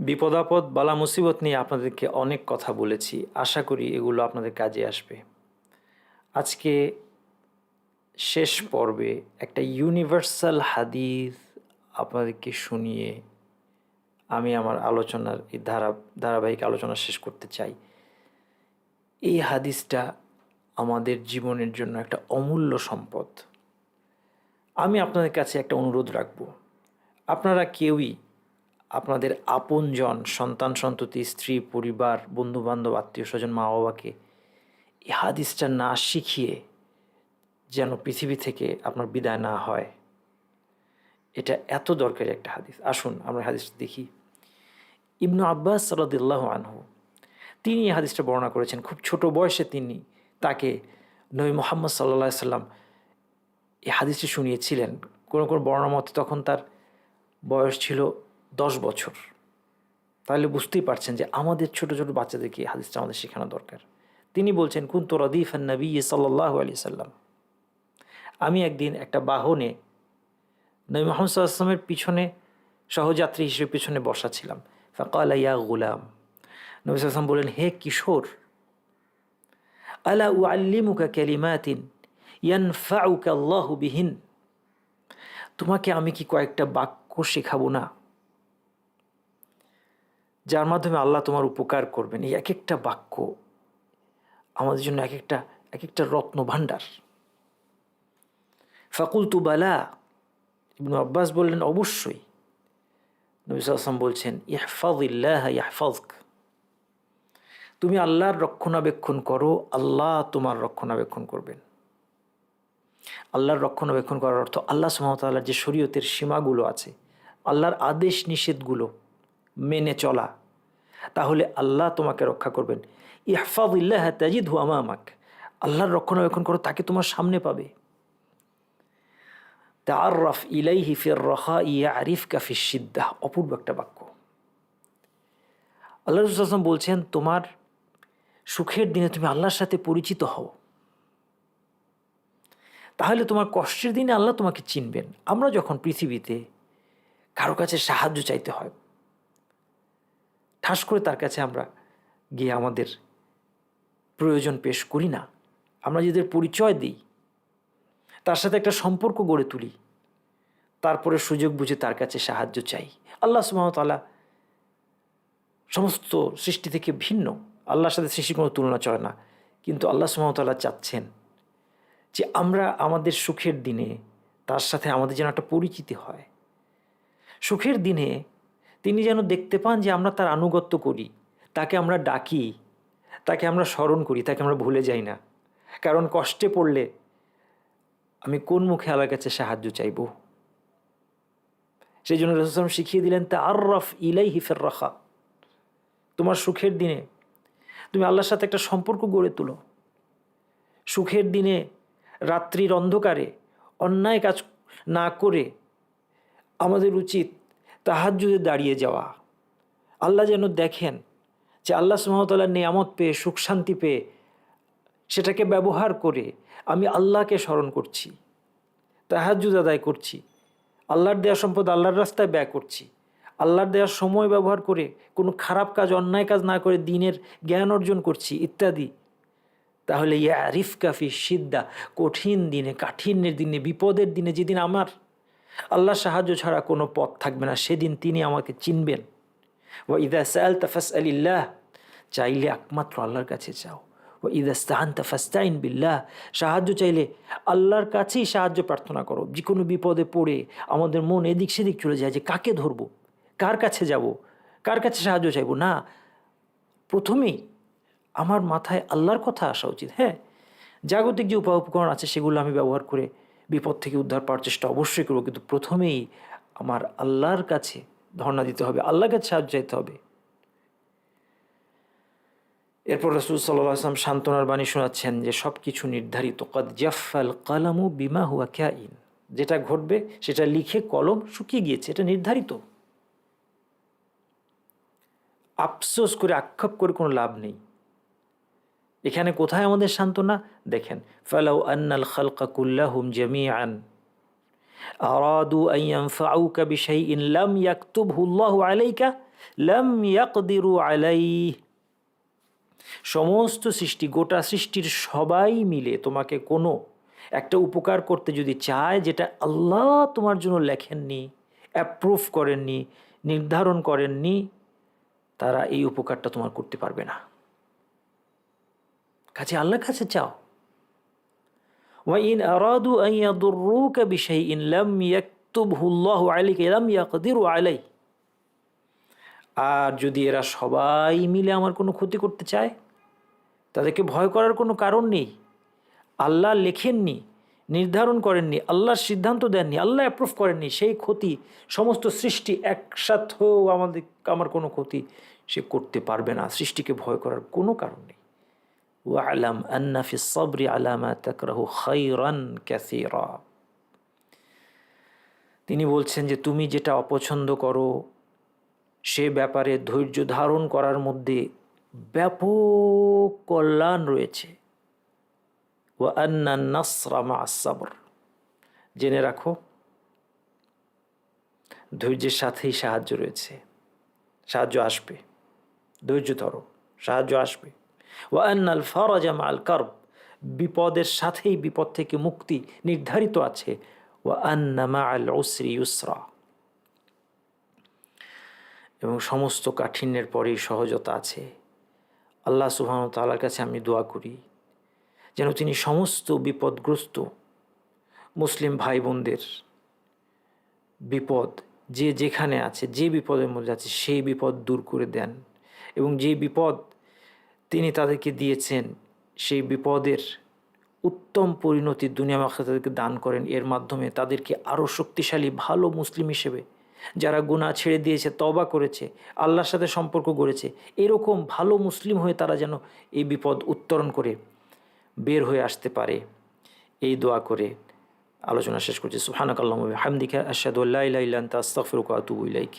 বিপদাপদ বালা মুসিবত নিয়ে আপনাদেরকে অনেক কথা বলেছি। আশা করি এগুলো আপনাদের কাজে আসবে। আজকে শেষ পর্বে একটা ইউনিভার্সাল হাদিস আপনাদেরকে শুনিয়ে আমি আমার আলোচনার, এই ধারা, ধারাবাহিক আলোচনা শেষ করতে চাই। এই হাদিসটা আমাদের জীবনের জন্য একটা অমূল্য সম্পদ। আমি আপনাদের কাছে একটা অনুরোধ রাখব। আপনারা কেউই আপনাদের আপনজন, সন্তান, সন্ততি, স্ত্রী, পরিবার, বন্ধুবান্ধব আত্মীয় স্বজন মা বাবাকে এই হাদিসটা না শিখিয়ে যেন পৃথিবী থেকে আপনার বিদায় না হয়, এটা এত দরকারি একটা হাদিস। আসুন, আমরা হাদিসটা দেখি। ইবনু আব্বাস সাল্লাহ আনহু, তিনি এই হাদিসটা বর্ণনা করেছেন। খুব ছোট বয়সে তিনি তাকে নবী মোহাম্মদ সাল্লা সাল্লাম এই হাদিসটি শুনিয়েছিলেন। কোনো কোনো বর্ণনা মতে তখন তার বয়স ছিল দশ বছর। তাহলে বুঝতেই পারছেন যে আমাদের ছোট ছোট বাচ্চাদেরকে হাদিসটা আমাদের শেখানো দরকার। তিনি বলছেন, কুন্ত রদিফ নবী সাল্লাহ আলি সাল্লাম। আমি একদিন একটা বাহনে নবী মোহাম্মদ সাল্লামের পিছনে, সহযাত্রী হিসেবে পিছনে বসা ছিলাম। ইয়া গুলাম। নবী সাল্লাম বললেন, হে কিশোর, আলা উ আল্লিমুকা ক্যালিমাতিন ইয়ানফাউকা আল্লাহ বিহীন? তোমাকে আমি কি কয়েকটা বাক্য শেখাবো না? যার মাধ্যমে আল্লাহ তোমার উপকার করবেন। এই এক একটা বাক্য আমাদের জন্য এক একটা এক একটা রত্ন ভাণ্ডার। ফাকুল তুবালা ইবনু আব্বাস বললেন, অবশ্যই। নবী আসলাম বলছেন ইহফাজিল্লাহ ইয়াহফাজক তুমি আল্লাহর রক্ষণাবেক্ষণ করো, আল্লাহ তোমার রক্ষণাবেক্ষণ করবেন। আল্লাহর রক্ষণাবেক্ষণ করার অর্থ আল্লাহ সুমতাল্লাহর যে শরীয়তের সীমাগুলো আছে, আল্লাহর আদেশ নিষেধগুলো মেনে চলা। তাহলে আল্লাহ তোমাকে রক্ষা করবেন। ইহফাদিল্লাহ তাজিদ হুয়ামা আমাক আল্লাহর রক্ষণাবেক্ষণ করো, তাকে তোমার সামনে পাবে। তার রফ ইলাই ফির রহা ইয়া আরিফ কাফি সিদ্দাহ অপূর্ব একটা বাক্য। আল্লাহ রসুলাম বলছেন, তোমার সুখের দিনে তুমি আল্লাহর সাথে পরিচিত হও। তাহলে তোমার কষ্টের দিনে আল্লাহ তোমাকে চিনবেন। আমরা যখন পৃথিবীতে কারও কাছে সাহায্য চাইতে হয় ঠাস করে তার কাছে আমরা গিয়ে আমাদের প্রয়োজন পেশ করি না। আমরা যাদের পরিচয় দিই, তার সাথে একটা সম্পর্ক গড়ে তুলি, তারপরে সুযোগ বুঝে তার কাছে সাহায্য চাই। আল্লাহ সুমতালা সমস্ত সৃষ্টি থেকে ভিন্ন, আল্লাহর সাথে সৃষ্টির কোনো তুলনা চলে না। কিন্তু আল্লাহ সুমতাল্লাহ চাচ্ছেন যে আমরা আমাদের সুখের দিনে তার সাথে আমাদের যেন একটা পরিচিতি হয়। সুখের দিনে তিনি যেন দেখতে পান যে আমরা তার আনুগত্য করি, তাকে আমরা ডাকি, তাকে আমরা স্মরণ করি, তাকে আমরা ভুলে যাই না। কারণ কষ্টে পড়লে আমি কোন মুখে আল্লাহর কাছে সাহায্য চাইব? সেই জন্য রসুলাম শিখিয়ে দিলেন তা আর রফ ইলাই হিফের রাখা তোমার সুখের দিনে তুমি আল্লাহর সাথে একটা সম্পর্ক গড়ে তোলো। সুখের দিনে রাত্রির অন্ধকারে অন্যায় কাজ না করে আমাদের উচিত তাহাজুদে দাঁড়িয়ে যাওয়া। আল্লাহ যেন দেখেন যে আল্লাহ সুমতলার নিয়ামত পেয়ে, সুখ শান্তি পেয়ে সেটাকে ব্যবহার করে আমি আল্লাহকে স্মরণ করছি তাহাজুদ আদায় করছি, আল্লাহর দেওয়া সম্পদ আল্লাহর রাস্তায় ব্যয় করছি, আল্লাহর দেওয়ার সময় ব্যবহার করে কোনো খারাপ কাজ, অন্যায় কাজ না করে দিনের জ্ঞান অর্জন করছি ইত্যাদি, তাহলে ইয়া আরিফ কাফি সিদ্ধা কঠিন দিনে, কাঠিন্যের দিনে, বিপদের দিনে যেদিন আমার আল্লাহ সাহায্য ছাড়া কোনো পথ থাকবে না। সেদিন তিনি আমাকে চিনবেন। ও ইদা সাল তাফাস আলিল্লাহ চাইলে একমাত্র আল্লাহর কাছে চাও ও ইদা স্তাহান তাফাস্তাইন বিল্লাহ, সাহায্য চাইলে আল্লাহর কাছেই সাহায্য প্রার্থনা করো। যে কোনো বিপদে পড়ে আমাদের মন এদিক সেদিক চলে যায় যে, কাকে ধরবো? কার কাছে যাব? কার কাছে সাহায্য চাইব? না, প্রথমেই আমার মাথায় আল্লাহর কথা আসা উচিত। হ্যাঁ জাগতিক যে উপায় উপকরণ আছে, সেগুলো আমি ব্যবহার করে বিপদ থেকে উদ্ধার পাওয়ার চেষ্টা অবশ্যই করব, কিন্তু প্রথমেই আমার আল্লাহর কাছে ধর্ণা দিতে হবে, আল্লাহর কাছে সাহায্য চাইতে হবে। এরপর রসুল সাল্লাহ আসলাম সান্ত্বনার বাণী শোনাচ্ছেন যে সব কিছু নির্ধারিত, কদ জাফাল কালামু বিমা হুয়া ক্যা ইন যেটা ঘটবে, সেটা লিখে কলম শুকিয়ে গিয়েছে, এটা নির্ধারিত। আফসোস করে আক্ষেপ করে কোনো লাভ নেই। এখানে কোথায় আমাদের সান্ত্বনা? দেখেন, ফালাউ আন্নাল খালকা কুল্লাহুম জামিআন। আরাদু আন ইয়ানফাউকা বিশাইইন লাম ইয়াকতুবহু আল্লাহু আলাইকা, লাম ইয়াকদিরু আলাই সমস্ত সৃষ্টি, গোটা সৃষ্টির সবাই মিলে তোমাকে কোনো একটা উপকার করতে যদি চায়, যেটা আল্লাহ তোমার জন্য লেখেননি অ্যাপ্রুভ করেননি, নির্ধারণ করেননি, তারা এই উপকারটা তোমার করতে পারবে না। কাছে আল্লাহর কাছে চাও وإن أرادوا أن يضروك بشيء لم يكتبه الله عليك لم يقدروا عليه আর যদি এরা সবাই মিলে আমার কোনো ক্ষতি করতে চায় তাদেরকে ভয় করার কোনো কারণ নেই আল্লাহ লেখেননি নির্ধারণ করেননি আল্লাহর সিদ্ধান্ত দেননি আল্লাহ অ্যাপ্রুভ করেননি সেই ক্ষতি সমস্ত সৃষ্টি একসাথেও আমাদের আমার কোনো ক্ষতি সে করতে পারবে না সৃষ্টিকে ভয় করার কোনো কারণ নেই ওয়ালাম আন্না ফি সবরি আলামা তাকরাহু খাইরান ক্যাসিরা তিনি বলছেন যে, তুমি যেটা অপছন্দ করো, সে ব্যাপারে ধৈর্য ধারণ করার মধ্যে ব্যাপক কল্যাণ রয়েছে। ও আন্না নাসরা মা সাবর। জেনে রাখো, ধৈর্যের সাথেই সাহায্য রয়েছে। সাহায্য আসবে। ধৈর্য ধরো, সাহায্য আসবে। ও আন্নাল ফরাজা মাল কার্ব। বিপদের সাথেই বিপদ থেকে মুক্তি নির্ধারিত আছে। ও আন্না মা আল ওসরি ইউসরা। এবং সমস্ত কাঠিন্যের পরেই সহজতা আছে। আল্লাহ সুবহান তালার কাছে আমি দোয়া করি, যেন তিনি সমস্ত বিপদগ্রস্ত মুসলিম ভাই বোনদের বিপদ যে যেখানে আছে, যে বিপদের মধ্যে আছে, সেই বিপদ দূর করে দেন। এবং যে বিপদ তিনি তাদেরকে দিয়েছেন সেই বিপদের উত্তম পরিণতি দুনিয়া মাখা তাদেরকে দান করেন। এর মাধ্যমে তাদেরকে আরও শক্তিশালী, ভালো মুসলিম হিসেবে যারা গুণা ছেড়ে দিয়েছে তবা করেছে, আল্লাহর সাথে সম্পর্ক গড়েছে, এরকম ভালো মুসলিম হয়ে তারা যেন এই বিপদ উত্তরণ করে বের হয়ে আসতে পারে। এই দোয়া করে আলোচনা শেষ করছি। সুহানাক আল্লাহ হামদিকা আশাদুল্লাহ ইলাইলান্তা আস্তাফরুক আতুবু ইলাইক।